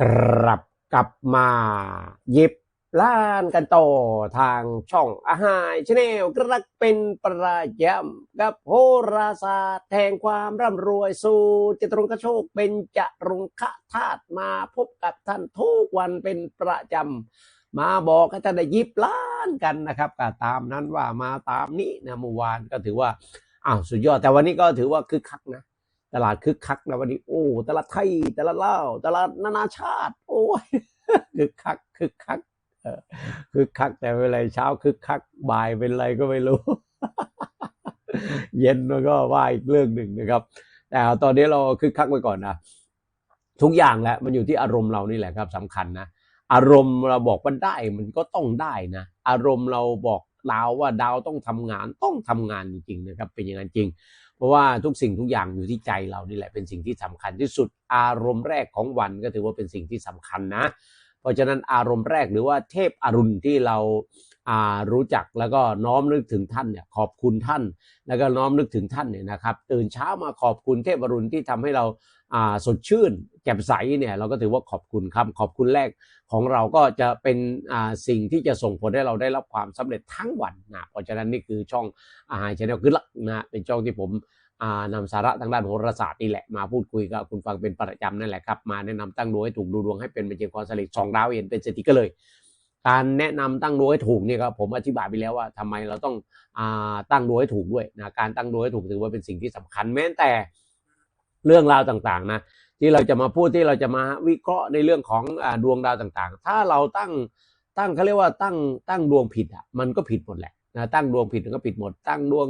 กลับกลับมาหยิบล้านกันต่อทางช่องอาหารชาแนลกรักเป็นประจำกับโหราศาสตร์แทงความร่ำรวยสู่จตรงคโชคเป็นจรุงคธาตุมาพบกับท่านทุกวันเป็นประจำมาบอกให้ท่านได้ยิบล้านกันนะครับก็ตามนั้นว่ามาตามนี้นะเมื่อวานก็ถือว่าอ้าวสุดยอดแต่วันนี้ก็ถือว่าคึกคักนะ ตลาดคึกคักนะวันนี้โอ้ตลาดไทยตลาดลาวตลาดนานาชาติ โอ้ยคึกคักคึกคักคึกคักแต่เวลาเช้าคึกคักบ่ายเป็นไรก็ไม่รู้ เย็นมันก็ว่าอีกเรื่องหนึ่งนะครับ แต่ตอนนี้เราคึกคักไว้ก่อนนะทุกอย่างแหละมันอยู่ที่อารมณ์เรานี่แหละครับสำคัญนะอารมณ์เราบอกว่าได้มันก็ต้องได้นะอารมณ์เราบอกดาวว่าดาวต้องทำงานต้องทำงานจริงๆนะครับ เป็นอย่างนั้นจริง ราะว่าทุกสิ่งทุกอย่างอยู่ที่ใจเรานี่แหละเป็นสิ่งที่สำคัญที่สุดอารมณ์แรกของวันก็ถือว่าเป็นสิ่งที่สำคัญนะ เพราะฉะนั้นอารมณ์แรกหรือว่าเทพอรุณที่เราอ่ารู้จักแล้วก็น้อมนึกถึงท่านเนี่ยขอบคุณท่าน แล้วก็น้อมนึกถึงท่านเนี่ยนะครับ ตื่นเช้ามาขอบคุณเทพอรุณที่ทำให้เรา สดชื่น แจ่มใสเนี่ยเราก็ถือว่าขอบคุณครับขอบคุณแรกของเราก็จะเป็นสิ่งที่จะส่งผลให้เราได้รับความสำเร็จทั้งวันนะเพราะฉะนั้นนี่คือช่องอาหารชาแนลคือหลักนะเป็นช่องที่ผมอ่านำสาระทางด้านโหราศาสตร์นี่แหละมาพูดคุยกับคุณฟังเป็นประจำนั่นแหละครับมาแนะนำตั้งดวงให้ถูกดูดวงให้เป็นเป็นเจงความสำเร็จสองดาวเห็นเป็นสถิติก็เลย การแนะนำตั้งดวงให้ถูกเนี่ยครับผมอธิบายไปแล้วว่าทำไมเราต้องอตั้งดวงให้ถูกด้วยนะการตั้งดวงให้ถูกถือว่าเป็นสิ่งที่สำคัญแม้แต่ เรื่องราวต่างๆนะที่เราจะมาพูดที่เราจะมาวิเคราะห์ในเรื่องของอดวงดาวต่างๆ ถ้าเราตั้งตั้งเขาเรียกว่าตั้งตั้งดวงผิดอะมันก็ผิดหมดแหละนะตั้งดวงผิดมันก็ผิดหมด ตั้งดวง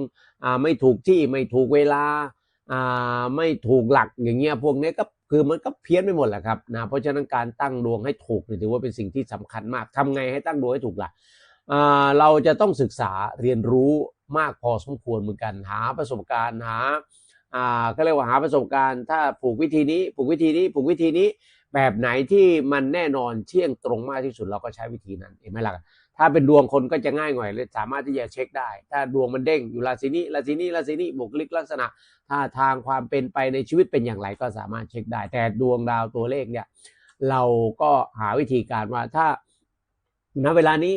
ไม่ถูกที่ไม่ถูกเวลาไม่ถูกหลักอย่างเงี้ยพวกนี้ก็คือมันก็เพี้ยนไปหมดแหละครับนะเพราะฉะนั้นการตั้งดวงให้ถูกถือว่าเป็นสิ่งที่สำคัญมากทำไงให้ตั้งดวงให้ถูกล่ะอ่าเราจะต้องศึกษาเรียนรู้มากพอสมควรเหมือนกันหาประสบการณ์หา อ่าก็เรียกว่าหาประสบการณ์ ถ้าผูกวิธีนี้ ผูกวิธีนี้ ผูกวิธีนี้ แบบไหนที่มันแน่นอนเที่ยงตรงมากที่สุดเราก็ใช้วิธีนั้นเห็นไหมล่ะถ้าเป็นดวงคนก็จะง่ายหน่อยเลยสามารถที่จะเช็คได้ ถ้าดวงมันเด้งอยู่ราศีนี้ราศีนี้ราศีนี้บุคลิกลักษณะท่าทางความเป็นไปในชีวิตเป็นอย่างไรก็สามารถเช็คได้ แต่ดวงดาวตัวเลขเนี่ยเราก็หาวิธีการว่าถ้าณเวลานี้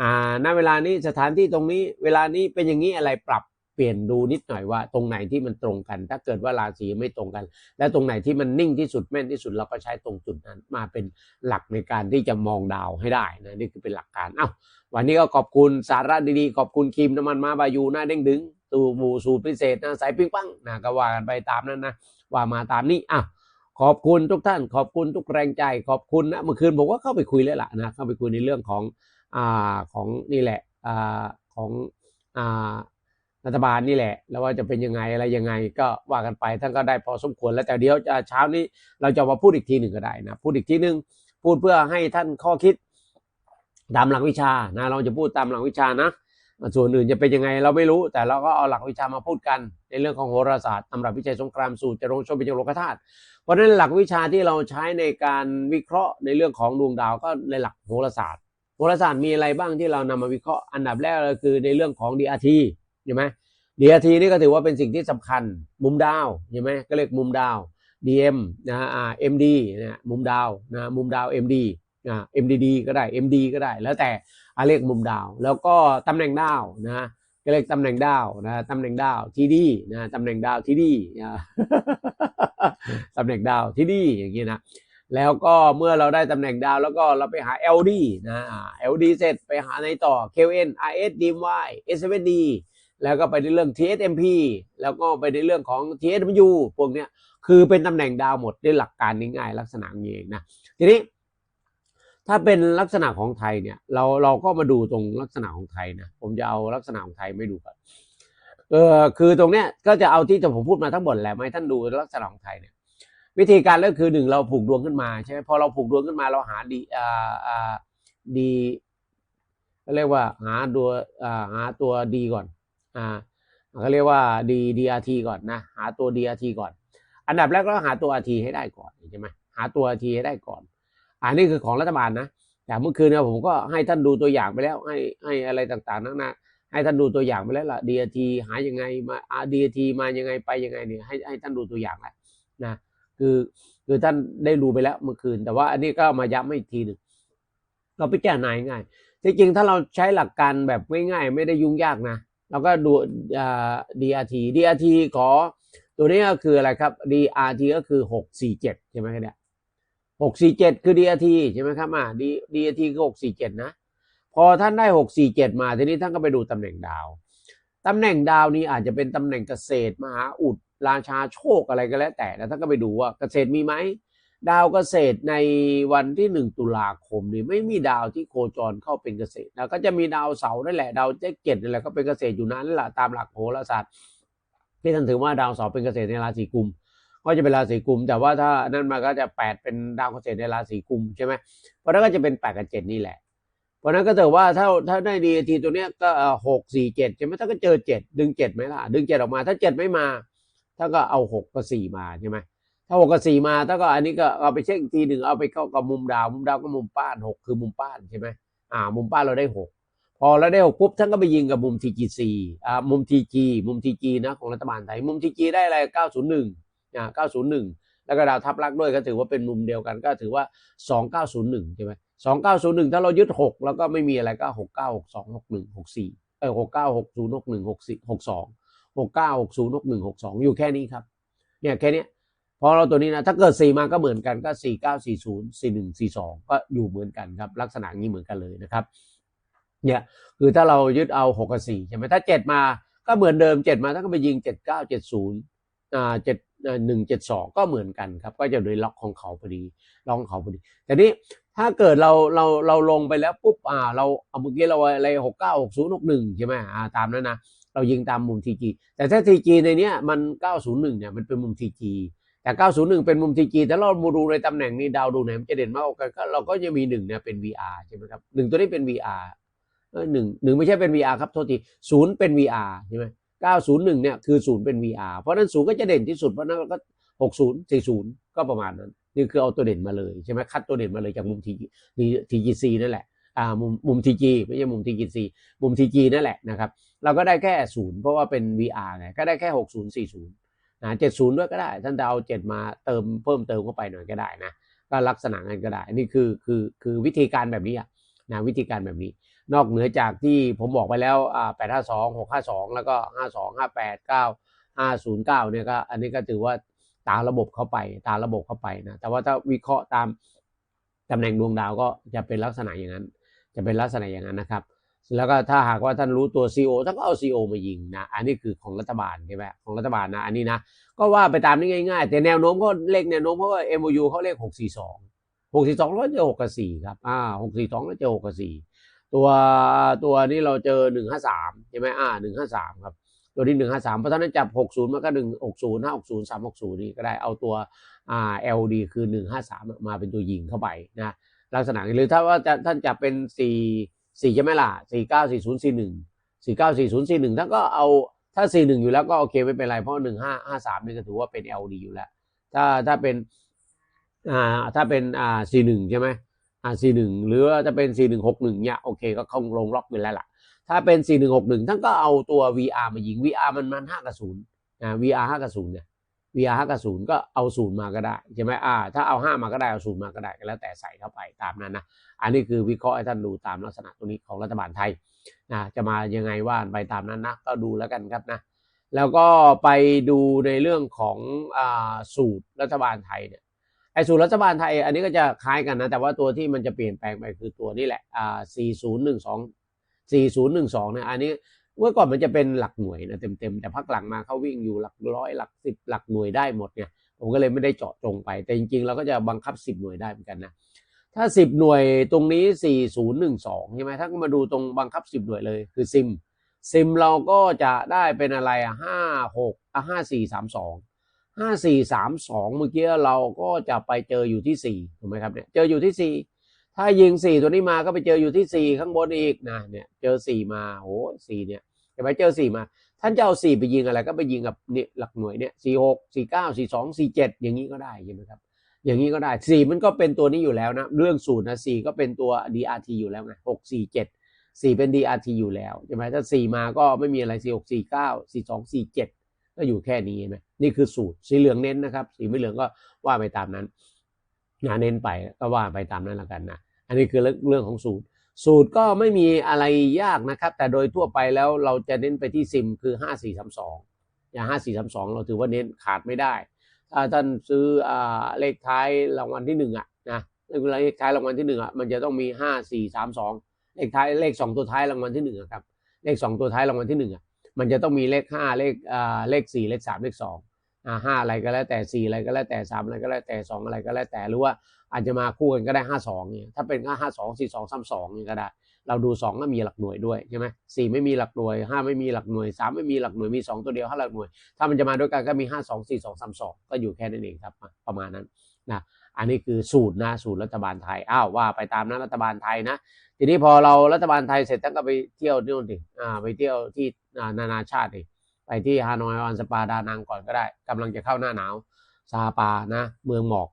อ่าณเวลานี้สถานที่ตรงนี้ เวลานี้เป็นอย่างนี้อะไรปรับ ลี่ยนดูนิดหน่อยว่า ตรงไหนที่มันตรงกัน ถ้าเกิดว่าราศีไม่ตรงกัน และตรงไหนที่มันนิ่งที่สุดแม่นที่สุดเราก็ใช้ตรงจุดนั้น มาเป็นหลักในการที่จะมองดาวให้ได้นะนี่คือเป็นหลักการเอ้าวันนี้ก็ขอบคุณสาระดีๆขอบคุณครีมน้ำมันมาบายูหน้าเด้งดึงตูบูสูตรพิเศษนะสายปิ้งปังนะก็ว่ากันไปตามนั้นนะว่ามาตามนี้อะขอบคุณทุกท่าน ขอบคุณทุกแรงใจ ขอบคุณนะเมื่อคืนผมก็เข้าไปคุยแล้วล่ะนะเข้าไปคุยในเรื่องของอ่าของนี่แหละอ่าของอ่า รัฐบาลนี่แหละ แล้วว่าจะเป็นยังไงอะไรยังไงก็ว่ากันไปท่านก็ได้พอสมควรแล้วแต่เดี๋ยวเช้านี้เราจะมาพูดอีกทีหนึ่งก็ได้นะพูดอีกทีหนึ่งพูดเพื่อให้ท่านข้อคิดตามหลักวิชานะเราจะพูดตามหลักวิชานะ ส่วนอื่นจะเป็นยังไงเราไม่รู้ แต่เราก็เอาหลักวิชามาพูดกัน ในเรื่องของโหราศาสตร์ตำรับวิจัยสงครามสูตรจะลงชมเป็นจงโลกธาตุเพราะฉะนั้นหลักวิชาที่เราใช้ในการวิเคราะห์ในเรื่องของดวงดาวก็ในหลักโหราศาสตร์โหราศาสตร์มีอะไรบ้างที่เรานำมาวิเคราะห์อันดับแรกก็คือในเรื่องของ DRT ใช่ไหม DRT นี่ก็ถือว่าเป็นสิ่งที่สำคัญมุมดาวใช่ไหมก็เรียกมุมดาว DM นะอ่า MD นะมุมดาวนะมุมดาว MD อ่า MDD ก็ได้ MD ก็ได้ แล้วแต่อาเรียกมุมดาว แล้วก็ตำแหน่งดาวนะก็เรียกตำแหน่งดาวนะตำแหน่งดาวที่ดีนะตำแหน่งดาวที่ดีนะตำแหน่งดาวที่ดีอย่างนี้ยนะแล้วก็เมื่อเราได้ตำแหน่งดาวแล้วก็เราไปหา LD นะ LD เสร็จไปหาในต่อ QN RS DMY S7D แล้วก็ไปในเรื่อง TSMP แล้วก็ไปในเรื่องของ TSW พวกเนี้ยคือเป็นตำแหน่งดาวหมดด้วยหลักการง่ายๆลักษณะนี้เองนะทีนี้ถ้าเป็นลักษณะของไทยเนี่ย เราเราก็มาดูตรงลักษณะของไทยนะผมจะเอาลักษณะของไทยไม่ดูก่อนเออคือตรงเนี้ยก็จะเอาที่จะผมพูดมาทั้งหมดแหละมาให้ท่านดูลักษณะของไทยเนี่ยวิธีการก็คือหนึ่งเราผูกดวงขึ้นมาใช่ไหมพอเราผูกดวงขึ้นมาเราหาดีอ่าอ่าดีเรียกว่าหาตัวอ่าหาตัวดีก่อน อ่าเขาเรียกว่าดี DRT ก่อนนะ หาตัว DRT ก่อน อันดับแรกเราหาตัว RT ให้ได้ก่อนใช่ไหมหาตัว RT ให้ได้ก่อน อันนี้คือของรัฐบาลนะแต่เมื่อคืนเนี่ยผมก็ให้ท่านดูตัวอย่างไปแล้ว ให้ให้อะไรต่างๆนั่นนะให้ท่านดูตัวอย่างไปแล้วล่ะ DRT หายังไงมา DRT มายังไงไปยังไงเนี่ยให้ให้ท่านดูตัวอย่างแหละนะคือคือท่านได้รู้ไปแล้วเมื่อคืน แต่ว่าอันนี้ก็มาย้ำอีกทีหนึ่งเราไปแก้นายง่ายจริงๆถ้าเราใช้หลักการแบบง่ายๆ ไม่ได้ยุ่งยากนะ เราก็ดูอ่า DRT DRT ขอตัวนี้ก็คืออะไรครับ DRT ก็คือหกสี่เจ็ดใช่ไหมเนี่ยหกสี่เจ็ดคือ DRT ใช่ไหมครับอ่า DRT คือหกสี่เจ็ดนะ พอท่านได้หกสี่เจ็ดมาทีนี้ท่านก็ไปดูตำแหน่งดาว ตำแหน่งดาวนี้อาจจะเป็นตำแหน่งเกษตรมหาอุดราชาโชคอะไรก็แล้วแต่แล้วท่านก็ไปดูว่าเกษตรมีไหม ดาวเกษตรในวันที่หนึ่งตุลาคมนี่ไม่มีดาวที่โคจรเข้าเป็นเกษตรแล้วก็จะมีดาวเสาร์นั่นแหละดาวเจ๊เจ็ดนั่นแหละก็เป็นเกษตรอยู่นั้นแหละตามหลักโหราศาสตร์ที่ท่านถือว่าดาวเสาร์เป็นเกษตรในราศีกุมก็จะเป็นราศีกุม แต่ว่าถ้านั่นมาก็จะแปดเป็นดาวเกษตรในราศีกุมใช่ไหมเพราะนั้นก็จะเป็นแปดกับเจ็ดนี่แหละ เพราะฉะนั้นก็ถือว่าถ้าถ้าได้ดีทีตัวเนี้ยก็หกสี่เจ็ดใช่ไหมถ้าก็เจอเจ็ดดึงเจ็ดไหมล่ะดึงเจ็ดออกมา ถ้าเจ็ดไม่มา ถ้าก็เอาหกกับสี่มาใช่ไหม ถ้าหกกับสี่มาถ้าก็อันนี้ก็เอาไปเช็คอีกทีหนึ่งเอาไปเข้ากับมุมดาว มุมดาวก็มุมป้านหกคือมุมป้านใช่ไหมอ่า มุมป้านเราได้หกพอเราได้หกปุ๊บท่านก็ไปยิงกับมุม TGC อ่ามุม TG มุม TG นะของรัฐบาลไทยมุม TG ได้อะไรเก้าศูนย์หนึ่งอ่าเก้าศูนย์หนึ่งแล้วก็ดาวทับลักด้วยก็ถือว่าเป็นมุมเดียวกันก็ถือว่าสองเก้าศูนย์หนึ่งใช่ไหมสองเก้าศูนย์หนึ่งถ้าเรายึดหกแล้วก็ไม่มีอะไรก็หกเก้าหกสองหกหนึ่งหกสี่เออหกเก้าหกศูนย์หกหนึ่งหกสี่หกสองหกเก้าหกศูนย์หกหนึ่งหกสองอยู่แค่นี้ครับเนี่ยแค่ เนี้ยพอเราตัวนี้นะถ้าเกิดสี่มาก็เหมือนกันก็สี่เก้าสี่ศูนย์สี่หนึ่งสี่สองก็อยู่เหมือนกันครับ ลักษณะนี้เหมือนกันเลยนะครับเนี่ยคือถ้าเรายึดเอาหกกับสี่ใช่ไหมถ้าเจ็ดมาก็เหมือนเดิมเจ็ดมาถ้าก็ไปยิงเจ็ดเก้าเจ็ดศูนย์อ่าเจ็ดหนึ่งเจ็ดสองก็เหมือนกันครับ ก็จะโดยล็อกของเขาพอดีล็อกของเขาพอดีแต่นี้ถ้าเกิดเราเราเราลงไปแล้วปุ๊บอ่าเราเอาเมื่อกี้เราอะไรหกเก้าหกศูนย์หกหนึ่งใช่ไหมอ่าตามนั้นนะเรายิงตามมุมทีจีแต่ถ้าทีจีในเนี้ยมันเก้าศูนย์หนึ่งเนี่ยมันเป็นมุมทีจี แต่เก้าศูนย์หนึ่งเป็นมุมทีจีแต่เรามาดูในตำแหน่งนี้ดาวดวงไหนมันจะเด่นมากกว่ากันก็เราก็จะมีหนึ่งเนี่ยเป็น VR ใช่ไหมครับหนึ่งตัวนี้เป็น VR เออหนึ่งหนึ่งไม่ใช่เป็น VR ครับโทษทีศูนย์เป็น VR ใช่ไหมเก้าศูนย์หนึ่งเนี่ยคือศูนย์เป็น VR เพราะนั้นศูนย์ก็จะเด่นที่สุดเพราะนั้นก็หกศูนย์สี่ศูนย์ก็ประมาณนั้น นี่คือเอาตัวเด่นมาเลยใช่ไหมคัดตัวเด่นมาเลยจากมุมทีทีจีซีนั่นแหละอ่ามุมมุมทีจีไม่ใช่มุมทีจีซีมุมทีจีนั่นแหละนะครับเราก็ได้แค่ศูนย์เพราะว่าเป็น VR ไงก็ได้แค่หกศู นะเจ็ดศูนย์ด้วยก็ได้ ท่านจะเอาเจ็ดมาเติมเพิ่มเติมเข้าไปหน่อยก็ได้นะก็ลักษณะนั้นก็ได้นี่คือคือคือวิธีการแบบนี้นะวิธีการแบบนี้ นอกเหนือจากที่ผมบอกไปแล้วอ่าแปดห้าสองหกห้าสองแล้วก็ห้าสองห้าแปดเก้าห้าศูนย์เก้าเนี่ยก็อันนี้ก็ถือว่าตามระบบเข้าไปตามระบบเข้าไปนะแต่ว่าถ้าวิเคราะห์ตามตำแหน่งดวงดาวก็จะเป็นลักษณะอย่างนั้น จะเป็นลักษณะอย่างนั้นนะครับ แล้วก็ถ้าหากว่าท่านรู้ตัว CO ท่านก็เอา CO มายิงนะ อันนี้คือของรัฐบาลใช่ไหมของรัฐบาลนะ อันนี้นะ ก็ว่าไปตามนี้ง่ายๆ แต่แนวโน้มก็เลขแนวโน้มเพราะว่า MOU เขาเลขหกสี่สองหกสี่สองแล้วเจอหกกับสี่ครับ อ่าหกสี่สองแล้วเจอหกกับสี่ตัวตัวนี้เราเจอหนึ่งห้าสามใช่ไหมอ่าหนึ่งห้าสามครับตัวที่หนึ่งห้าสามเพราะฉะนั้นจับหกศูนย์มันก็หนึ่งหกศูนย์ห้าหกศูนย์สามหกศูนย์นี่ก็ได้เอาตัวอ่า LD คือหนึ่งห้าสามมาเป็นตัวยิงเข้าไปนะลักษณะนี้หรือถ้าว่าจะท่านจับเป็นสี่ สี่ใช่ไหมล่ะสี่เก้าสี่ศูนย์สี่หนึ่งสี่เก้าสี่ศูนย์สี่หนึ่งท่าก็เอาถ้าสี่หนึ่งอยู่แล้วก็โอเคไม่เป็นไร เพราะหนึ่งห้าห้าสามนี่ก็ถือว่าเป็น LD อยู่แล้ว ถ้าถ้าเป็นอ่าถ้าเป็นอ่าสี่หนึ่งใช่ไหมอ่าสี่หนึ่งหรือว่าจะเป็นสี่หนึ่งหกหนึ่งเนี่ยโอเคก็คงลงล็อกไปแล้วล่ะ ถ้าเป็นสี่หนึ่งหกหนึ่งท่านก็เอาตัว VR มายิง VR มันมันห้ากับศูนย์อ่า VR ห้ากับศูนย์เนี่ย VR ห้ากับศูนย์ก็เอาศูนย์มาก็ได้ใช่ไหมอ่าถ้าเอาห้ามาก็ได้เอาศูนย์มาก็ได้ก็แล้วแต่ใส่เข้าไปตามนั้นนะอันนี้คือวิเคราะห์ให้ท่านดูตามลักษณะตัวนี้ของรัฐบาลไทยนะจะมายังไงว่าไปตามนั้นนะก็ดูแล้วกันครับนะแล้วก็ไปดูในเรื่องของอ่าสูตรรัฐบาลไทยเนี่ยไอ้สูตรรัฐบาลไทย อันนี้ก็จะคล้ายกันนะแต่ว่าตัวที่มันจะเปลี่ยนแปลงไปคือตัวนี้แหละอ่า4012 4012เนี่ยอันนี้ เมื่อก่อนมันจะเป็นหลักหน่วยนะเต็มๆแต่พักหลังมาเขาวิ่งอยู่หลักร้อยหลักสิบหลักหน่วยได้หมดเนี่ยผมก็เลยไม่ได้เจาะจงไป แต่จริงๆเราก็จะบังคับ10หน่วยได้เหมือนกันนะถ้า10หน่วยตรงนี้4012ใช่ไหมถ้ามาดูตรงบังคับ10หน่วยเลยคือซิมซิมเราก็จะได้เป็นอะไรอะ5 6อะ5432ห้าสี่สามสองเมื่อกี้เราก็จะไปเจออยู่ที่สี่ถูกไหมครับเนี่ยเจออยู่ที่สี่ ถ้ายิงสี่ตัวนี้มาก็ไปเจออยู่ที่สี่ข้างบนอีกนะเนี่ยเจอสี่มาโหสี่เนี่ยจะไปเจอสี่มา ท่านจะเอาสี่ไปยิงอะไร ก็ไปยิงกับเนี่ยหลักหน่วยเนี่ยสี่หกสี่เก้าสี่สองสี่เจ็ดอย่างนี้ก็ได้ใช่ไหมครับ อย่างนี้ก็ได้สี่มันก็เป็นตัวนี้อยู่แล้วนะเรื่องสูตรนะสี่ก็เป็นตัว DRT อยู่แล้วไงหกสี่เจ็ดสี่เป็น DRT อยู่แล้วใช่ไหมถ้าสี่มาก็ไม่มีอะไรสี่หกสี่เก้าสี่สองสี่เจ็ดก็อยู่แค่นี้นไหมนี่คือสูตรสีเหลืองเน้นนะครับ สีไม่เหลืองก็ว่าไปตามนั้น นะเน้นไปก็ว่าไปตามนั้นล้วกันนะอันนี้คือเรื่องของสูตร สูตรก็ไม่มีอะไรยากนะครับ แต่โดยทั่วไปแล้วเราจะเน้นไปที่ซิมคือ 5432 อย่าง 5432 เราถือว่าเน้นขาดไม่ได้ถ้าท่านซื้ออเลขท้ายรางวัลที่หนึ่งอะนะเลขท้ายรางวัลที่หนึ่งอะมันจะต้องมี 5432 เลขท้ายเลขสองตัวท้ายรางวัลที่หนึ่งครับเลขสองตัวท้ายรางวัลที่หนึ่งอะมันจะต้องมีเลขห้าเลขเลขสี่เลขสามเลขสอง ห้าอะไรก็แล้วแต่สี่อะไรก็แล้วแต่สามอะไรก็แล้วแต่สองอะไรก็แล้วแต่หรือว่าอาจจะมาคู่กันก็ได้ห้าสองเนี่ยถ้าเป็นก็ห้าสองสี่สองสามสองนี่ก็ได้ เราดูสองก็มีหลักหน่วยด้วยใช่ไหมสี่ไม่มีหลักหน่วยห้าไม่มีหลักหน่วยสามไม่มีหลักหน่วยมีสองตัวเดียวห้าหลักหน่วย ถ้ามันจะมาด้วยกันก็มีห้าสองสี่สองสามสองก็อยู่แค่นั้นเองครับประมาณนั้นนะอันนี้คือสูตรนะสูตรรัฐบาลไทยอ้าวว่าไปตามนั้นรัฐบาลไทยนะทีนี้พอเรารัฐบาลไทยเสร็จท่านก็ไปเที่ยวนู่นดิอ่าไปเที่ยวที่นานาชาติดิ ไปที่ฮานอยออนสปาดานังก่อนก็ได้กำลังจะเข้าหน้าหนาวซาปานะ เมืองหมอก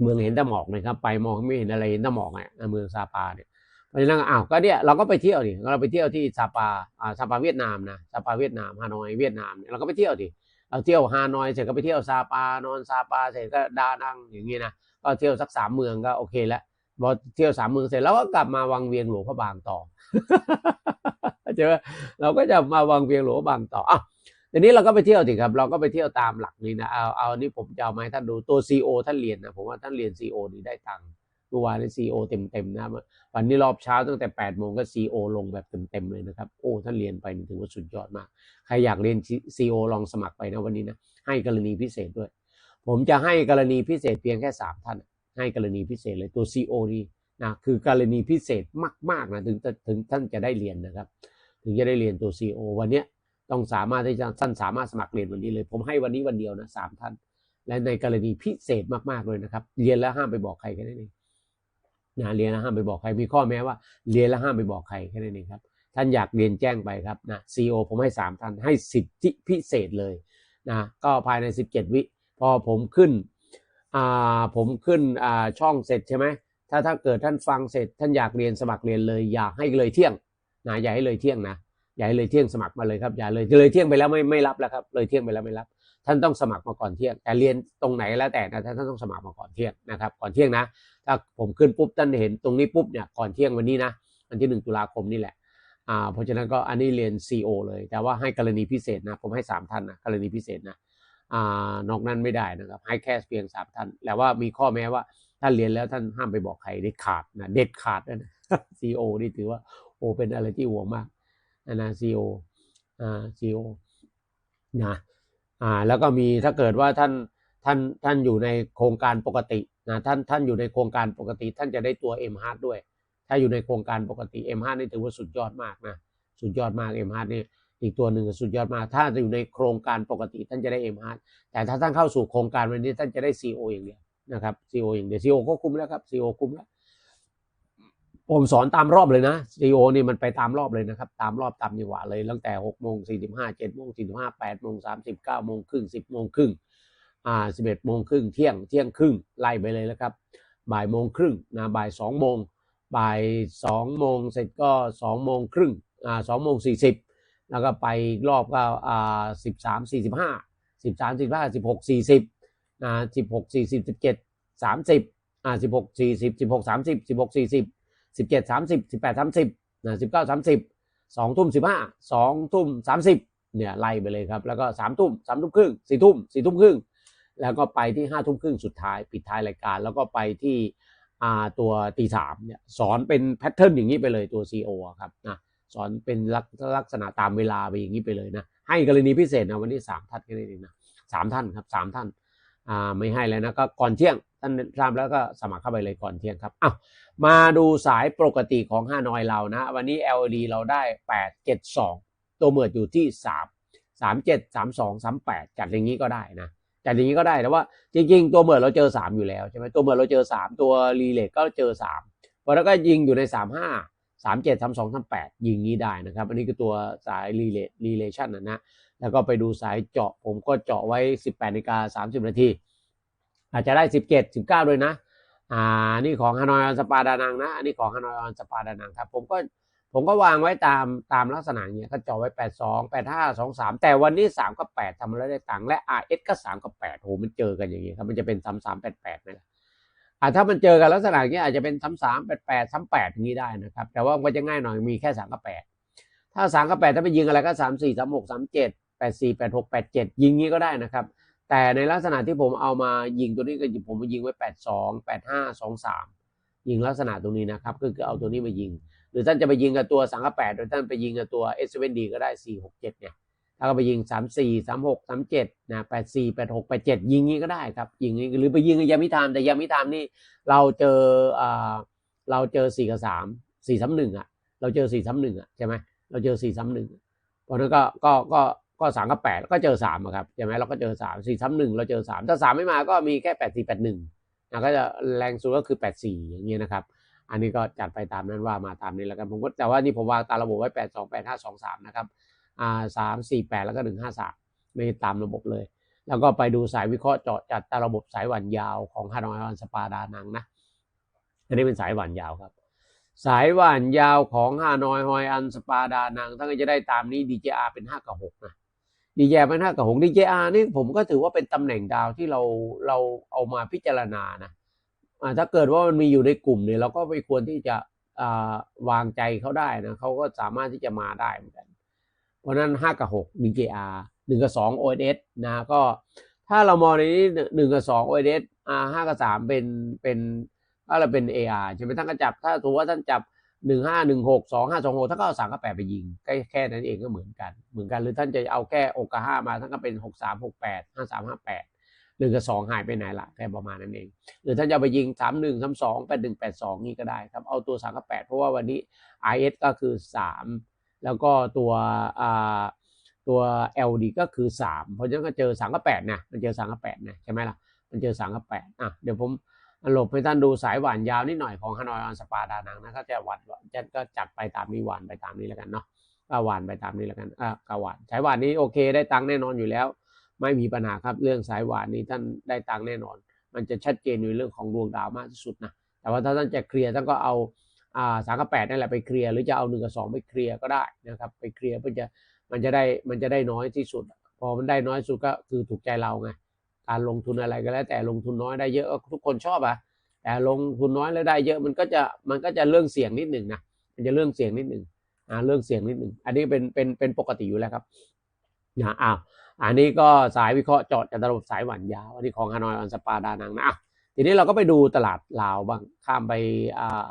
เมืองเห็นแต่หมอกนะครับ ไปมองไม่เห็นอะไรเห็นแต่หมอกอะเมืองซาปาเนี่ยเพราะฉะนั้นอ้าวก็เนี่ยเราก็ไปเที่ยวดิเราไปเที่ยวที่ซาปาอ่าซาปาเวียดนามนะซาปาเวียดนามฮานอยเวียดนามเราก็ไปเที่ยวดิเราเที่ยวฮานอยเสร็จก็ไปเที่ยวซาปานอนซาปาเสร็จก็ดานังอย่างงี้นะก็เที่ยวสักสามเมืองก็โอเคแล้วพอเที่ยวสามเมืองเสร็จแล้วก็กลับมาวังเวียงหลวงพระบางต่อ ใช่ไหมเราก็จะมาวังเวียงหลวงบางต่ออะทีนี้เราก็ไปเที่ยวสิครับ เราก็ไปเที่ยวตามหลักนี้นะเอาเอานี่ผมจะเอามาให้ท่านดูตัว CO ท่านเรียนนะผมว่าท่านเรียน CO นี่ได้ตังค์เมื่อวานนี้ CO เต็มเต็มนะวันนี้รอบเช้าตั้งแต่8ปดโมงก็ CO ลงแบบเต็มเต็มเลยนะครับโอ้ท่านเรียนไปถือว่าสุดยอดมาก ใครอยากเรียน CO ลองสมัครไปนะวันนี้นะให้กรณีพิเศษด้วย ผมจะให้กรณีพิเศษเพียงแค่สามท่าน ให้กรณีพิเศษเลยตัว CO นี่นะคือกรณีพิเศษมากๆนะถึงถึงท่านจะได้เรียนนะครับ ถึงจะได้เรียนตัว CO วันเนี้ยต้องสามารถที่จะท่านสามารถสมัครเรียนวันนี้เลย ผมให้วันนี้วันเดียวนะสามท่าน และในกรณีพิเศษมากๆเลยนะครับ เรียนแล้วห้ามไปบอกใครแค่นั้นเองนะเรียนแล้วห้ามไปบอกใครมีข้อแม้ว่า เรียนแล้วห้ามไปบอกใครแค่นั้นเองครับท่านอยากเรียนแจ้งไปครับนะ CO ผมให้สามท่านให้สิทธิพิเศษเลยนะก็ภายใน 17 วิ พอผมขึ้นอ่าผมขึ้นอ่าช่องเสร็จใช่ไหมถ้าถ้าเกิดท่านฟังเสร็จท่านอยากเรียนสมัครเรียนเลย อยากให้เลยเที่ยง นะอย่าให้เลยเที่ยงนะอย่าให้เลยเที่ยงสมัครมาเลยครับอย่าเลยเลยเที่ยงไปแล้วไม่ไม่รับแล้วครับเลยเที่ยงไปแล้วไม่รับ ท่านต้องสมัครมาก่อนเที่ยง แต่เรียนตรงไหนแล้วแต่นะท่านต้องสมัครมาก่อนเที่ยงนะครับ ก่อนเที่ยงนะถ้าผมขึ้นปุ๊บท่านเห็นตรงนี้ปุ๊บเนี่ยก่อนเที่ยงวันนี้นะวันที่หนึ่งตุลาคมนี่แหละอ่าเพราะฉะนั้นก็อันนี้เรียน CO เลย แต่ว่าให้กรณีพิเศษนะผมให้สามท่านนะกรณีพิเศษนะอ่านอกนั้นไม่ได้นะครับ ให้แค่เพียงสามท่านแต่ว่ามีข้อแม้ว่าท่านเรียนแล้วท่านห้ามไปบอกใครเด็ดขาดนะเด็ดขาดนะซีโอนี่ถือว่า อเป็นอะไรที่ห่วงมากนะนะซีโออ่าซีโอนะอ่าแล้วก็มีถ้าเกิดว่าท่านท่านท่านอยู่ในโครงการปกตินะท่านท่านอยู่ในโครงการปกติ ท่านจะได้ตัว M h a r ด้วย ถ้าอยู่ในโครงการปกติ M h a r นี่ถือว่าสุดยอดมากนะสุดยอดมาก M h a r นี่อีกตัวหนึ่งสุดยอดมาก ถ้าจะอยู่ในโครงการปกติ ท่านจะได้ M h a r แต่ถ้าท่านเข้าสู่โครงการวันนี้ท่านจะได้ CO อย่างเดียวนะครับ CO อย่างเดียว CO ก็คุ้มแล้วครับ CO คุ้มแล้ว ผมสอนตามรอบเลยนะ CO นี่มันไปตามรอบเลยนะครับ ตามรอบตามจังหวะเลย ตั้งแต่6โมง45 7โมง45 8โมง30 9โมงครึ่ง10โมงครึ่งอ่า11โมงครึ่งเที่ยงเที่ยงครึ่งไล่ไปเลยแล้วครับ บ่ายโมงครึ่งนะบ่าย2โมงบ่าย2โมงเสร็จก็2โมงครึ่งอ่า2โมง40แล้วก็ไปรอบก็อ่าสิบสามสี่สิบห้าสิบสามสิบห้าสิบหกสี่สิบอ่าสิบหกสี่สิบสิบเจ็ดสามสิบอ่าสิบหกสี่สิบสิบหกสามสิบสิบหกสี่สิบ สิบเจ็ดสามสิบสิบแปดสามสิบนะสิบเก้าสามสิบสองทุ่มสิบห้าสองทุ่มสามสิบเนี่ยไล่ไปเลยครับ แล้วก็สามทุ่มสามทุ่มครึ่งสี่ทุ่มสี่ทุ่มครึ่งแล้วก็ไปที่ห้าทุ่มครึ่งสุดท้ายปิดท้ายรายการ แล้วก็ไปที่ตัวตีสามเนี่ยสอนเป็นแพทเทิร์นอย่างนี้ไปเลยตัว CO อครับนะสอนเป็นลักลักษณะตามเวลาไปอย่างนี้ไปเลยนะให้กรณีพิเศษนะวันนี้สามท่านแค่นี้เองนะสามท่านครับสามท่าน อ่าไม่ให้แล้วนะก็ก่อนเที่ยงท่านทราบแล้วก็สมัครเข้าไปเลยก่อนเที่ยงครับอ้าวมาดูสายปกติของฮานอยเรานะ วันนี้ LED เราได้ 8 7 2 ตัวเมิดอยู่ที่ 3 3 7 3 2 3 8 จัดอย่างนี้ก็ได้นะจัดอย่างนี้ก็ได้แต่ว่าจริงๆ ตัวเมิดเราเจอ 3 อยู่แล้วใช่ไหมตัวเมิดเราเจอ 3 ตัวรีเลทก็เจอ3พอแล้วก็ยิงอยู่ใน 3 5 สามเจ็ดสามสองสามแปดยิงนี้ได้นะครับ อันนี้คือตัวสายรีเลรีเลชันนะนะแล้วก็ไปดูสายเจาะผมก็เจาะไว้สิบแปดนาฬิกาสามสิบนาทีอาจจะได้สิบเจ็ดสิบเก้าด้วยนะอ่านี่ของฮานอยออนสปาดานังนะอันนี้ของฮานอยออนสปาดานังครับ ผมก็ผมก็วางไว้ตามตามลักษณะเนี้ยก็จ่อไว้82 85 23แต่วันนี้3กับ8ทำแล้วได้ตังค์และ RS ก็3กับ8โหมันเจอกันอย่างนี้ครับมันจะเป็น33 88ไหมล่ะ อ่าถ้ามันเจอกันลักษณะอย่างนี้อาจจะเป็น33 88 38อย่างนี้ได้นะครับ แต่ว่ามันจะง่ายหน่อยมีแค่3กับ8ถ้า3กับ8ถ้าไปยิงอะไรก็34 36 37 84 86 87ยิงนี้ก็ได้นะครับ แต่ในลักษณะที่ผมเอามายิงตัวนี้ก็ผมมายิงไว้82 85 23ยิงลักษณะตรงนี้นะครับก็คือเอาตัวนี้มายิง หรือท่านจะไปยิงกับตัวสังกะแปดหรือท่านไปยิงกับตัว s อ d ก็ได้4 6 7เนี่ย ถ้าก็ไปยิง 3 4 3 6 3 7นะ8 4 8 6 8 7 ยิงนี้ก็ได้ครับยิงนี้หรือไปยิงยามิธามแต่ยามิธามนี่เราเจออเราเจอ 4 กับ 3 4 3 1อะเราเจอ 4 3 1อะใช่ไหมเราเจอ 4 3 1เพราะนั้นก็ก็ก็ก็สามกับแปดก็เจอสามอะครับใช่ไหมเราก็เจอสามสี่สามหนึ่งเราเจอสามถ้าสามไม่มาก็มีแค่แปดสี่แปดหนึ่งนะก็จะแรงสุดก็คือแปดสี่อย่างเงี้ยนะครับ อันนี้ก็จัดไปตามนั้นว่ามาตามนี้แล้วกันผมก็แต่ว่านี่ผมวางตามระบบไว้แปดสองแปดห้าสองสามนะครับ สามสี่แปดแล้วก็หนึ่งห้าสามไม่ตามระบบเลย แล้วก็ไปดูสายวิเคราะห์เจาะจัดตามระบบสายหวานยาวของฮานอยวันสปาดานังนะอันนี้เป็นสายหวานยาวครับ สายหวานยาวของฮานอยฮอยอันสปาดานังถ้าจะได้ตามนี้ DJR เป็นห้ากับหกนะดีเจเป็นห้ากับหก DJR นี่ผมก็ถือว่าเป็นตำแหน่งดาวที่เราเราเอามาพิจารณานะถ้าเกิดว่ามันมีอยู่ในกลุ่มเนี่ยเราก็ไม่ควรที่จะอ่าวางใจเขาได้นะเขาก็สามารถที่จะมาได้เหมือนกัน เพราะนั้นห้ากับหก DJR หนึ่งกับสอง OS นะก็ถ้าเรามองในนี้หนึ่งกับสอง OS อ่าห้ากับสามเป็นเป็นอะไราเป็น AR ใช่ไหมท่านก็จับ ถ้าถือว่าท่านจับหนึ่งห้าหนึ่งหกสองห้าสองหกถ้าก็เอาสามกับแปดไปยิงแค่แค่นั้นเองก็เหมือนกัน เหมือนกันหรือท่านจะเอาแค่อกกับห้ามาท่านก็เป็นหกสามหกแปดห้าสามห้าแปดหนึ่งกับสองหายไปไหนละแค่ประมาณนั้นเอง หรือท่านจะไปยิงสามหนึ่งสามสองแปดหนึ่งแปดสองนี่ก็ได้ครับ เอาตัวสามกับแปดเพราะว่าวันนี้ IS ก็คือสาม แล้วก็ตัวอ่าตัว LD ก็คือสามเพราะฉะนั้นก็เจอสามกับแปดนะมันเจอสามกับแปดนะใช่ไหมล่ะ มันเจอสามกับแปดอะเดี๋ยวผมหลบให้ท่านดูสายหวานยาวนิดหน่อยของฮานอยออนสปาดานังนะก็จะหวานจะก็จัดไปตามนี้หวานไปตามนี้แล้วกันเนาะก็หวานไปตามนี้แล้วกันอะก็หวานสายหวานนี้โอเคได้ตังค์แน่นอนอยู่แล้ว ไม่มีปัญหาครับเรื่องสายหวานนี้ท่านได้ตังค์แน่นอน มันจะชัดเจนในเรื่องของดวงดาวมากที่สุดนะแต่ว่าถ้าท่านจะเคลียร์ท่านก็เอา อ่าสามกับแปดนั่นแหละไปเคลียร์หรือจะเอาหนึ่งกับสองไปเคลียร์ก็ได้นะครับ ไปเคลียร์เพื่อจะมันจะได้มันจะได้น้อยที่สุด พอมันได้น้อยสุดก็คือถูกใจเราไงการลงทุนอะไรก็แล้ว แต่ลงทุนน้อยได้เยอะก็ทุกคนชอบอะแต่ลงทุนน้อยแล้วได้เยอะมันก็จะมันก็จะเรื่องเสี่ยงนิดหนึ่งนะมันจะเรื่องเสี่ยงนิดหนึ่งอ่าเรื่องเสี่ยงนิดหนึ่งอันนี้เป็นเป็นเป็นปกติอยู่แล้วครับนะอ้าวอันนี้ก็สายวิเคราะห์เจาะจากระบบสายหวานยาวอันนี้ของฮานอยออนสปาดานังนะอะทีนี้เราก็ไปดูตลาดลาวบ้างข้ามไปอ่า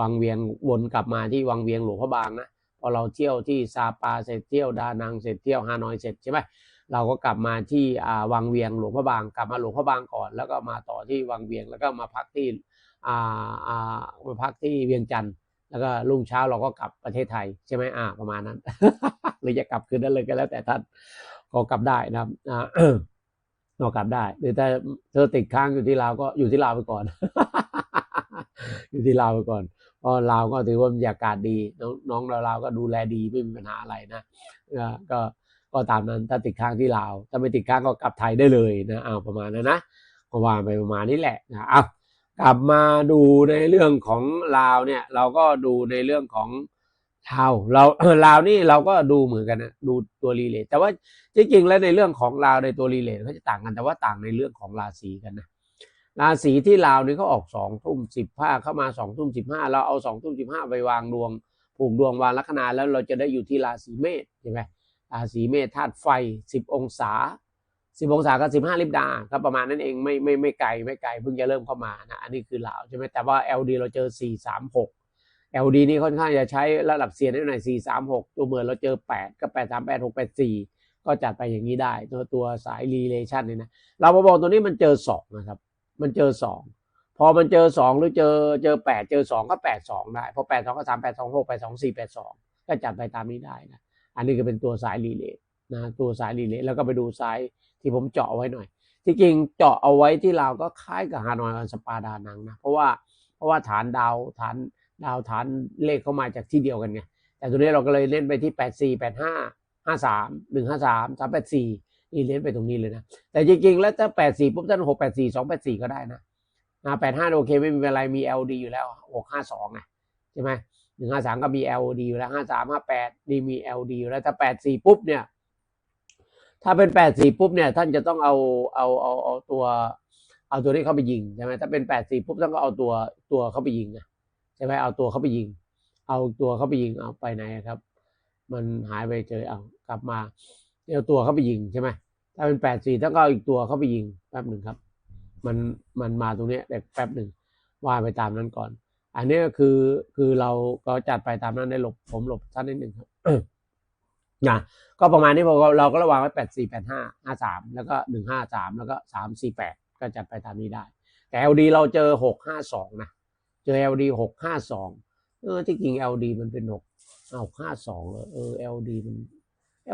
วังเวียงวนกลับมาที่วังเวียงหลวงพระบางนะพอเราเที่ยวที่ซาปาเสร็จเที่ยวดานังเสร็จเที่ยวฮานอยเสร็จใช่ไหมเราก็กลับมาที่อาวังเวียงหลวงพระบาง กลับมาหลวงพระบางก่อน แล้วก็มาต่อที่วังเวียงแล้วก็มาพักที่อาอามาพักที่เวียงจันทร์แล้วก็รุ่งเช้าเราก็กลับประเทศไทยใช่ไหมอ่า ประมาณนั้น หรือจะกลับคืนนั้นเลยก็แล้วแต่ท่านก็กลับได้นะครับอ่าเรากลับได้ หรือถ้าเธอติดค้างอยู่ที่ลาวก็อยู่ที่ลาวไปก่อน อยู่ที่ลาวไปก่อน เพราะลาวก็ถือว่าบรรยากาศดีน้องน้องเราลาวก็ดูแลดีไม่มีปัญหาอะไรนะก็ก็ตามนั้นถ้าติดค้างที่ลาวถ้าไม่ติดค้างก็กลับไทยได้เลยนะเอาประมาณนั้นนะก็ว่าไปประมาณนี้แหละนะเอากลับมาดูในเรื่องของลาวเนี่ย เราก็ดูในเรื่องของชาวเราลาวนี่เราก็ดูเหมือนกันนะดูตัวรีเลทแต่ว่าจริงๆแล้วในเรื่องของลาวในตัวรีเลทเขาจะต่างกันแต่ว่าต่างในเรื่องของราศีกันนะ ราศีที่ลาวนี่เขาออกสองทุ่มสิบห้าเข้ามาสองทุ่มสิบห้าเราเอาสองทุ่มสิบห้าไปวางดวงผูกดวงวางลัคนาแล้วเราจะได้อยู่ที่ราศีเมษใช่ไหมราศีเมษธาตุไฟ10องศา10องศากับ15ลิบดาก็ประมาณนั้นเองไม่ไม่ไม่ไกลไม่ไกลเพิ่งจะเริ่มเข้ามานะอันนี้คือลาวใช่ไหมแต่ว่า LD เราเจอ436 LD นี่ค่อนข้างจะใช้ระดับเซียนได้หน่อย436ตัวเมือนเราเจอ8ก็838 684ก็จัดไปอย่างนี้ได้ ตัวตัวสาย relation เนี่ยนะเราบอกตัวนี้มันเจอ2นะครับ มันเจอ2พอมันเจอ2หรือเจอเจอ8เจอ2ก็82ได้พอ8 2ก็3 8 2 6 8 2 4 8 2ก็จัดไปตามนี้ได้นะอันนี้ก็เป็นตัวสายรีเลย์นะตัวสายรีเลย์แล้วก็ไปดูสายที่ผมเจาะไว้หน่อย ที่จริงเจาะเอาไว้ที่เราก็คล้ายกับฮานอยอันสปาดานังนะเพราะว่าเพราะว่าฐานดาวฐานดาวฐานเลขเข้ามาจากที่เดียวกันไงแต่ตัวนี้เราก็เลยเล่นไปที่84 85 53 153 384นี่ นี่เล่นไปตรงนี้เลยนะ แต่จริงๆ แล้วถ้า84ปุ๊บท่าน684 284ก็ได้นะนะ85โอเคไม่มีอะไรมี LD อยู่แล้ว652ไงใช่ไหมหนึ่งห้าสามก็มี LD อยู่แล้วห้าสามห้าแปดนี่มี LD อยู่แล้วถ้าแปดสี่ปุ๊บเนี่ย ถ้าเป็นแปดสี่ปุ๊บเนี่ย ท่านจะต้องเอาเอาเอาเอาตัว เอาตัวนี้เข้าไปยิงใช่ไหมถ้าเป็นแปดสี่ปุ๊บท่านก็เอาตัวตัวเข้าไปยิงนะใช่ไหมเอาตัวเข้าไปยิง เอาตัวเข้าไปยิงเอาไปไหนครับ มันหายไปเจอเอากลับมาเอาตัวเข้าไปยิงใช่ไหม ถ้าเป็นแปดสี่ท่าก็เอาอีกตัวเข้าไปยิงแป๊บหนึ่งครับ มันมันมาตรงนี้แต่แป๊บหนึ่งว่าไปตามนั้นก่อน อันนี้ก็คือคือเราก็จัดไปตามนั้นได้หลบผมหลบท่านนิดหนึ่งครับนะก็ประมาณนี้พอเราก็ระวังไว้แปดสี่แปดห้าห้าสามแล้วก็หนึ่งห้าสามแล้วก็สามสี่แปดก็จัดไปตามนี้ได้ แต่ LD เราเจอหกห้าสองนะเจอ LD หกห้าสองเออที่จริง LD มันเป็นหกเอาห้าสองเลยเออ LD มัน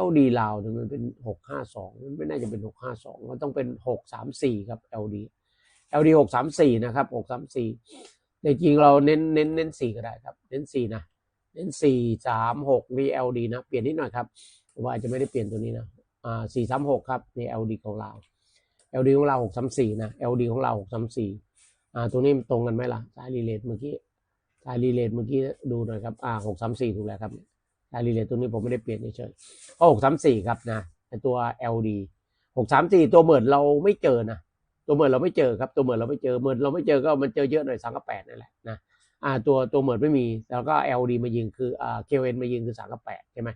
LD ลาวเนี่ยมันเป็นหกห้าสองมันไม่น่าจะเป็นหกห้าสองมันต้องเป็นหกสามสี่ครับ LD LD หกสามสี่นะครับหกสามสี่แต่จริงเราเน้นเน้นเน้นสี่ก็ได้ครับ เน้นสี่นะเน้นสี่สามหกนี่ LD นะเปลี่ยนนิดหน่อยครับว่าอาจจะไม่ได้เปลี่ยนตัวนี้นะอ่าสี่สามหกครับนี่ LD ของเรา LD ของเราหกสามสี่นะ LD ของเราหกสามสี่อ่าตัวนี้มันตรงกันไหมล่ะสายรีเลทเมื่อกี้สายรีเลทเมื่อกี้ดูหน่อยครับอ่าหกสามสี่ถูกแล้วครับ สายรีเลทตัวนี้ผมไม่ได้เปลี่ยนเฉยๆก็หกสามสี่ครับนะไอตัว LD หกสามสี่ตัวเหมือนเราไม่เจอนะตัวเหมือนเราไม่เจอครับ ตัวเหมือนเราไม่เจอเหมือนเราไม่เจอก็มันเจอเยอะหน่อยสามกับแปดนั่นแหละนะอ่าตัวตัวเหมือนไม่มีแล้วก็ LD มายิงคืออ่า KN มายิงคือสามกับแปดใช่ไหม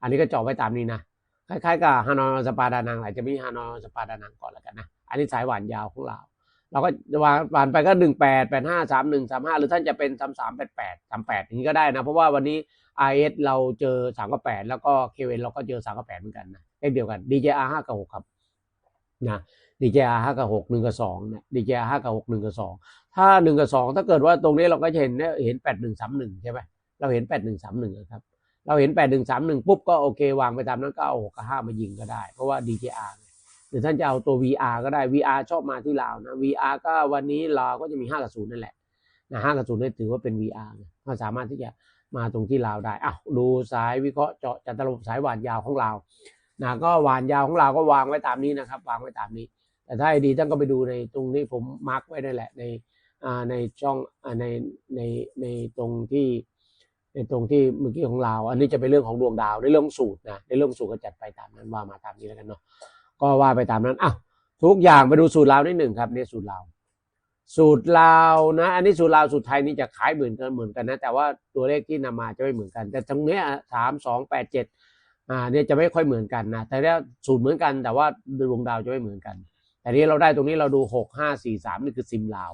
อันนี้ก็เจาะไว้ตามนี้นะคล้ายๆกับฮานอยสปาดานังอาจจะมีฮานอยสปาดานังก่อนแล้วกันนะอันนี้สายหวานยาวของเราเราก็วางหวานไปก็หนึ่งแปดแปดห้าสามหนึ่งสามห้าหรือท่านจะเป็นสามสามแปดแปดสามแปดอย่างนี้ก็ได้นะ เพราะว่าวันนี้ IS เราเจอสามกับแปดแล้วก็ KN เราก็เจอสามกับแปดเหมือนกันนะเลขเดียวกัน DJR ห้ากับหกครับนะ DJR ห้ากับหกหนึ่งกับสองเนี่ย DJR ห้ากับหกหนึ่งกับสองถ้าหนึ่งกับสองถ้าเกิดว่าตรงนี้เราก็จะเห็นเห็นแปดหนึ่งสามหนึ่งใช่ไหมเราเห็นแปดหนึ่งสามหนึ่งครับเราเห็นแปดหนึ่งสามหนึ่งปุ๊บก็โอเควางไปตามนั้นก็เอาหกกับห้ามายิงก็ได้ เพราะว่า DJR หรือท่านจะเอาตัว VR ก็ได้ VR ชอบมาที่ลาวนะ VR ก็วันนี้ลาวก็จะมีห้ากับศูนย์นั่นแหละนะห้ากับศูนย์นี่ถือว่าเป็น VR นะก็สามารถที่จะ มาตรงที่ลาวได้อ้าวดูสายวิเคราะห์เจาะจัตุรบสายหวานยาวของเรานะก็หวานยาวของเราก็วางไว้ตามนี้นะครับ วางไว้ตามนี้ แต่ถ้าให้ดีท่านก็ไปดูในตรงที่ผมมาร์กไว้นั่นแหละในอ่าในช่องอ่าในในในตรงที่ในตรงที่เมื่อกี้ของเรา อันนี้จะเป็นเรื่องของดวงดาวในเรื่องสูตรนะในเรื่องสูตรก็จัดไปตามนั้นว่ามาตามนี้แล้วกันเนาะก็ว่าไปตามนั้นอ้าวทุกอย่างไปดูสูตรลาวนิดหนึ่งครับเนี่ยสูตรลาว สูตรลาวนะ อันนี้สูตรลาวสูตรไทยนี่จะคล้ายเหมือนกันเหมือนกันนะ แต่ว่าตัวเลขที่นำมาจะไม่เหมือนกัน แต่ตรงนี้สามสองแปดเจ็ดอ่าเนี่ยจะไม่ค่อยเหมือนกันนะ แต่เนี่ยสูตรเหมือนกัน แต่ว่าดวงดาวจะไม่เหมือนกัน แต่นี้เราได้ตรงนี้เราดูหกห้าสี่สามนี่คือซิมลาว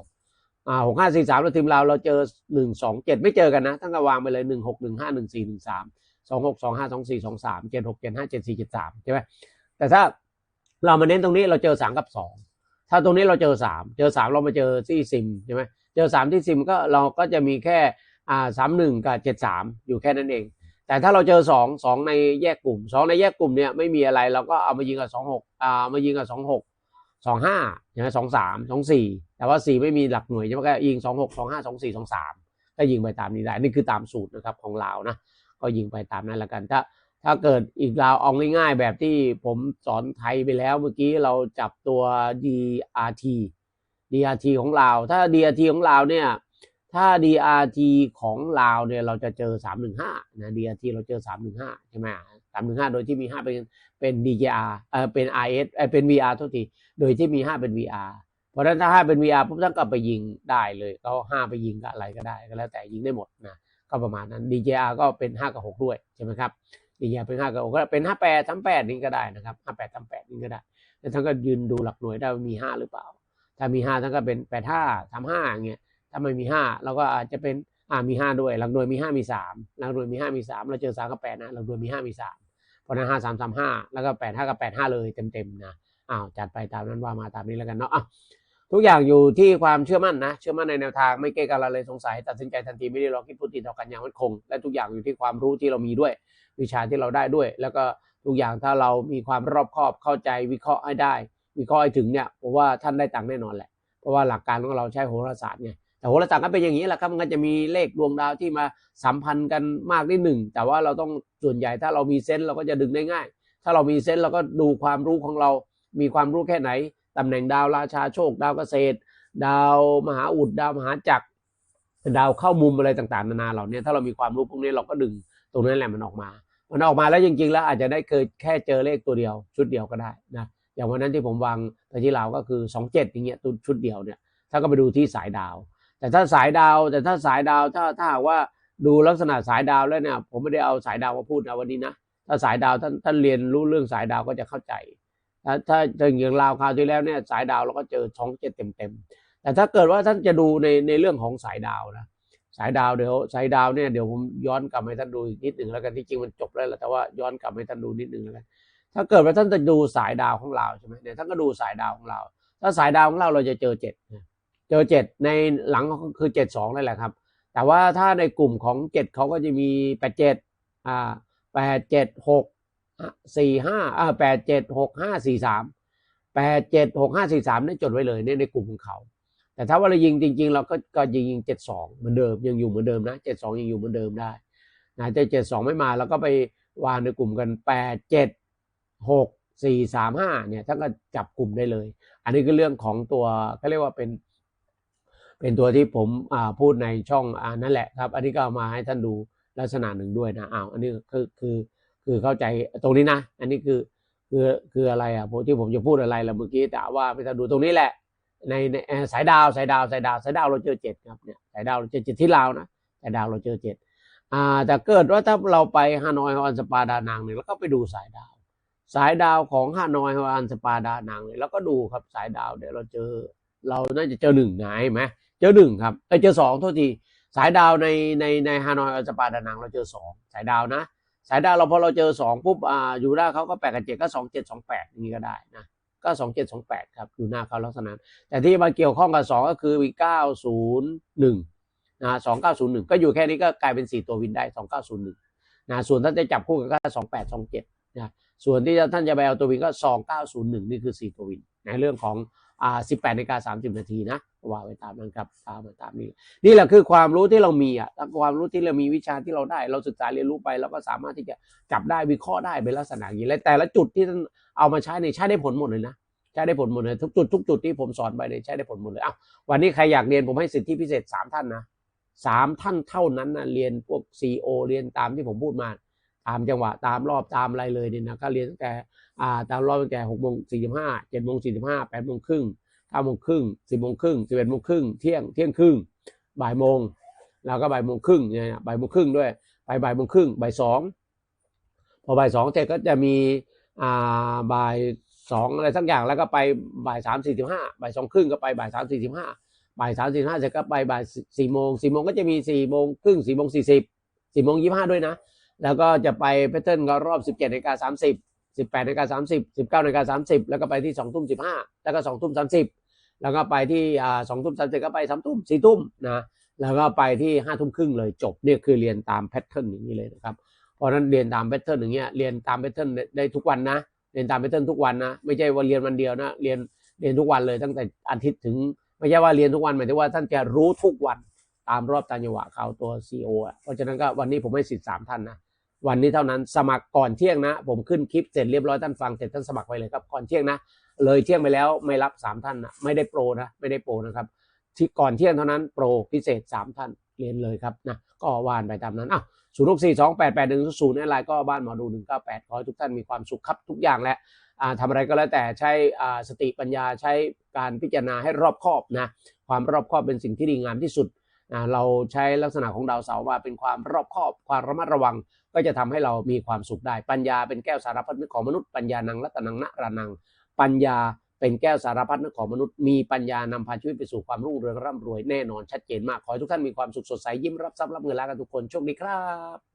อ่าหกห้าสี่สามเราทีมเราเราเจอหนึ่งสองเจ็ดไม่เจอกันนะตั้งแต่วางไปเลยหนึ่งหกหนึ่งห้าหนึ่งสี่หนึ่งสามสองหกสองห้าสองสี่สองสามเจ็ดหกเจ็ดห้าเจ็ดสี่เจ็ดสามใช่ไหมแต่ถ้าเรามาเน้นตรงนี้เราเจอสามกับสอง ถ้าตรงนี้เราเจอสามเจอสามเรามาเจอที่ซิมใช่ไหมเจอสามที่ซิมก็เราก็จะมีแค่อ่าสามหนึ่งกับเจ็ดสามอยู่แค่นั้นเอง แต่ถ้าเราเจอสองสองในแยกกลุ่มสองในแยกกลุ่มเนี่ยไม่มีอะไรเราก็เอามายิงกับสองหกอ่ามายิงกับสองหกสองห้าใช่ไหมสองสามสองสี่แต่ว่าสี่ไม่มีหลักหน่วยใช่ไหมก็ยิงสองหกสองห้าสองสี่สองสามก็ยิงไปตามนี้ได้นี่คือตามสูตรนะครับของลาวนะก็ยิงไปตามนั้นละกันถ้า ถ้าเกิดอีกลาวเอาง่ายๆ แบบที่ผมสอนไทยไปแล้วเมื่อกี้เราจับตัว DRT DRT ของลาวถ้า DRT ของลาวเนี่ย ถ้า DRT ของลาวเนี่ยเราจะเจอ 315 นะ DRT เราเจอ 315 ใช่ไหม315 โดยที่มี 5 เป็นเป็น DJR เออเป็น IS เออเป็น VR โทษที โดยที่มี 5 เป็น VR เพราะฉะนั้นถ้า 5 เป็น VR ปุ๊บท่านก็ไปยิงได้เลยก็5ไปยิงกับอะไรก็ได้ ก็แล้วแต่ยิงได้หมดนะก็ประมาณนั้น DJR ก็เป็น 5 กับ 6 ด้วยใช่ไหมครับ DJR เป็น5กับ6ก็เป็น58 38นี่ก็ได้นะครับ58 38นี่ก็ได้แล้วท่านก็ยืนดูหลักหน่วยได้ว่ามี5หรือเปล่า ถ้ามี5ท่านก็เป็น85 35อย่างเงี้ยถ้าไม่มีห้าเราก็อาจจะเป็นอ่ามีห้าด้วย หลักหน่วยมีห้ามีสามหลักหน่วยมีห้ามีสามเราเจอสามกับแปดนะหลักหน่วยมีห้ามีสามเพราะนั้นห้าสามสามห้าแล้วก็แปดห้ากับแปดห้าเลยเต็มเต็มๆนะอ้าวจัดไปตามนั้นว่ามาตามนี้แล้วกันเนาะอะ ทุกอย่างอยู่ที่ความเชื่อมั่นนะ เชื่อมั่นในแนวทางไม่เก้กันเลยสงสัย ตัดสินใจทันทีไม่ได้รอคิดพูดติดต่อกันอย่างมั่นคง และทุกอย่างอยู่ที่ความรู้ที่เรามีด้วย วิชาที่เราได้ด้วย แล้วก็ทุกอย่างถ้าเรามีความรอบคอบเข้าใจวิเคราะห์ให้ได้ วิเคราะห์ให้ถึงเนี่ยผมว่าท่านได้ตังค์แน่นอนแหละเพราะว่าหลักการของเราใช้โหราศาสตร์ไงแต่โหราศาสตร์ก็เป็นอย่างนี้แหละครับมันก็จะมีเลขดวงดาวที่มาสัมพันธ์กันมากนิดหนึ่งแต่ว่าเราต้องส่วนใหญ่ถ้าเรามีเซนส์เราก็จะดึงได้ง่าย ถ้าเรามีเซนส์เราก็ดูความรู้ของเรา มีความรู้แค่ไหน ตำแหน่งดาวราชาโชค ดาวเกษตร ดาวมหาอุด ดาวมหาจักร ดาวเข้ามุมอะไรต่างๆ นานาเหล่านี้ถ้าเรามีความรู้พวกนี้เราก็ดึงตรงนั้นแหละมันออกมา มันออกมาแล้วจริงๆ แล้วอาจจะได้เคยแค่เจอเลขตัวเดียว ชุดเดียวก็ได้นะอย่างวันนั้นที่ผมวางไปที่ลาวก็คือสองเจ็ดอย่างเงี้ยตัวชุดเดียวเนี่ยถ้าก็ไปดูที่สายดาว แต่ถ้าสายดาวแต่ถ้าสายดาวถ้าถ้าหากว่าดูลักษณะสายดาวแล้วเนี่ยผมไม่ได้เอาสายดาวมาพูดนะวันนี้นะถ้าสายดาวท่านท่านเรียนรู้เรื่องสายดาวก็จะเข้าใจ ถ้าถ้าอย่างลาวคราวที่แล้วเนี่ยสายดาวเราก็เจอช่องเจ็ดเต็มๆแต่ถ้าเกิดว่าท่านจะดูในในเรื่องของสายดาวนะสายดาวเดี๋ยวสายดาวเนี่ยเดี๋ยวผมย้อนกลับให้ท่านดูอีกนิดหนึ่งแล้วกันที่จริงมันจบแล้วแหละแต่ว่าย้อนกลับให้ท่านดูนิดหนึ่งแล้วกันถ้าเกิดว่าท่านจะดูสายดาวของเราใช่ไหมเนี่ยท่านก็ดูสายดาวของเรา ถ้าสายดาวของเราเราจะเจอเจ็ดเจอเจ็ดในหลังคือเจ็ดสองนั่นแหละครับ แต่ว่าถ้าในกลุ่มของเจ็ดเขาก็จะมีแปดเจ็ดอ่าแปดเจ็ดหก สี่ห้าอ่าแปดเจ็ดหกห้าสี่สามแปดเจ็ดหกห้าสี่สามนี่จดไว้เลยในในกลุ่มของเขา แต่ถ้าว่าเรายิงจริง ๆ เราก็ก็ยิงยิงเจ็ดสองเหมือนเดิมยังอยู่เหมือนเดิมนะเจ็ดสองยังอยู่เหมือนเดิมได้นะแต่เจ็ดสองไม่มาเราก็ไปวางในกลุ่มกันแปดเจ็ดหกสี่สามห้าเนี่ยท่านก็จับกลุ่มได้เลย อันนี้คือเรื่องของตัวเขาเรียกว่าเป็น เป็นตัวที่ผมอ่าพูดในช่องอ่านั่นแหละครับ อันนี้ก็เอามาให้ท่านดูลักษณะหนึ่งด้วยนะอ้าวอันนี้คือคือคือ คือเข้าใจตรงนี้นะ อันนี้คือคือคืออะไรอะผมที่ผมจะพูดอะไรละเมื่อกี้แต่ว่าไปท่าดูตรงนี้แหละ ในในสายดาวสายดาวสายดาวสายดาวเราเจอเจ็ดครับเนี่ยสายดาวเราเจอเจ็ดที่ลาวนะสายดาวเราเจอเจ็ดอ่าแต่เกิดว่าถ้าเราไปฮานอยฮอนสปาดานังเนี่ยแล้วก็ไปดูสายดาว สายดาวของฮานอยฮอนสปาดานังเนี่ยแล้วก็ดูครับสายดาวเดี๋ยวเราเจอเราน่าจะเจอหนึ่งไงไหมเจอหนึ่งครับเอ้ยเจอสองโทษทีสายดาวในในในฮานอยอันสปาดานังเราเจอสองสายดาวนะ สายดาวเราพอเราเจอสองปุ๊บอ่าอยู่ได้เขาก็แปดกับเจ็ดก็สองเจ็ดสองแปดอย่างนี้ก็ได้นะก็สองเจ็ดสองแปดครับอยู่หน้าเขาลักษณะแต่ที่มาเกี่ยวข้องกับสองก็คือมีเก้าศูนย์หนึ่งนะสองเก้าศูนย์หนึ่งก็อยู่แค่นี้ก็กลายเป็นสี่ตัววินได้สองเก้าศูนย์หนึ่งนะส่วนท่านจะจับคู่กันก็สองแปดสองเจ็ดนะส่วนที่ท่านจะไปเอาตัววินก็สองเก้าศูนย์หนึ่งนี่คือสี่ตัววินในเรื่องของอ่าสิบแปดนาฬิกาสามสิบนาทีนะ ว่าไปตามนั้นครับตามมาตามนี้ นี่แหละคือความรู้ที่เรามีอะความรู้ที่เรามีวิชาที่เราได้ เราศึกษาเรียนรู้ไปเราก็สามารถที่จะจับได้วิเคราะห์ได้เป็นลักษณะอย่างนี้และแต่ละจุดที่ท่านเอามาใช้ในใช้ได้ผลหมดเลยนะใช้ได้ผลหมดเลยทุกจุดทุกจุดที่ผมสอนไปเนี่ยใช้ได้ผลหมดเลยอ้าววันนี้ใครอยากเรียนผมให้สิทธิพิเศษสามท่านนะสามท่านเท่านั้นนะเรียนพวก CO เรียนตามที่ผมพูดมาตามจังหวะตามรอบตามอะไรเลยเนี่ยนะก็เรียนตั้งแต่ตามรอบตั้งแต่หกโมงสี่สิบห้าเจ็ดโมงสี่สิบห้าแปดโมงครึ่ง เก้าโมงครึ่งสิบโมงครึ่งสิบเอ็ดโมงครึ่งเที่ยงเที่ยงครึ่งบ่ายโมงแล้วก็บ่ายโมงครึ่งเนี่ยบ่ายโมงครึ่งด้วยไปบ่ายโมงครึ่งบ่ายสองพอบ่ายสองเสร็จก็จะมีอ่าบ่ายสองอะไรสักอย่างแล้วก็ไปบ่ายสามสี่สิบห้าบ่ายสองครึ่งก็ไปบ่ายสามสี่สิบห้าบ่ายสามสี่ห้าเสร็จก็ไปบ่ายสี่โมงสี่โมงก็จะมีสี่โมงครึ่งสี่โมงสี่สิบสี่โมงยี่ห้าด้วยนะ แล้วก็จะไปแพทเทิร์นก็รอบสิบเจ็ดนาฬิกาสามสิบสิบแปดนาฬิกาสามสิบสิบเก้านาฬิกาสามสิบแล้วก็ไปที่สองทุ่มสิบห้าแล้วก็สองทุ่มสามสิบ แล้วก็ไปที่สองทุ่มสามสิบก็ไปสามทุ่มสี่ทุ่มนะแล้วก็ไปที่ห้าทุ่มครึ่งเลยจบเนี่ยคือเรียนตามแพทเทิร์นอย่างนี้เลยนะครับเพราะนั้นเรียนตามแพทเทิร์นอย่างเงี้ยเรียนตามแพทเทิร์นได้ทุกวันนะเรียนตามแพทเทิร์นทุกวันนะไม่ใช่ว่าเรียนวันเดียวนะเรียนเรียนทุกวันเลยตั้งแต่อาทิตย์ถึง ไม่ใช่ว่าเรียนทุกวันหมายถึงว่าท่านจะรู้ทุกวันตามรอบตามจังหวะเขาตัว CEO อะเพราะฉะนั้นก็วันนี้ผมให้สิทธิ์สามท่านนะ วันนี้เท่านั้นสมัครก่อนเที่ยงนะ ผมขึ้นคลิปเสร็จเรียบร้อยท่านฟังเสร็จท่านสมัครไปเลยครับก่อนเที่ยงนะ เลยเที่ยงไปแล้วไม่รับสามท่านนะไม่ได้โปรนะไม่ได้โปรนะครับ ที่ก่อนเที่ยงเท่านั้นโปรพิเศษสามท่านเรียนเลยครับนะก็วานไปตามนั้นอ้าวศูนย์หกสี่สองแปดแปดหนึ่งศูนย์อะไรก็บ้านหมอดูหนึ่งเก้าแปดขอให้ทุกท่านมีความสุขครับทุกอย่างแหละอ่าทำอะไรก็แล้วแต่ใช้อ่าสติปัญญาใช้การพิจารณาให้รอบคอบนะความรอบคอบเป็นสิ่งที่ดีงามที่สุดนะเราใช้ลักษณะของดาวเสาร์ว่าเป็นความรอบคอบความระมัดระวัง ก็จะทำให้เรามีความสุขได้ ปัญญาเป็นแก้วสารพัดนึกของมนุษย์ ปัญญานังรัตนังนรานัง ปัญญาเป็นแก้วสารพัดนึกของมนุษย์ มีปัญญานำพาชีวิตไปสู่ความรุ่งเรืองร่ำรวยแน่นอนชัดเจนมาก ขอให้ทุกท่านมีความสุขสดใสยิ้มรับทรัพย์รับเงินล้วกันทุกคน โชคดีครับ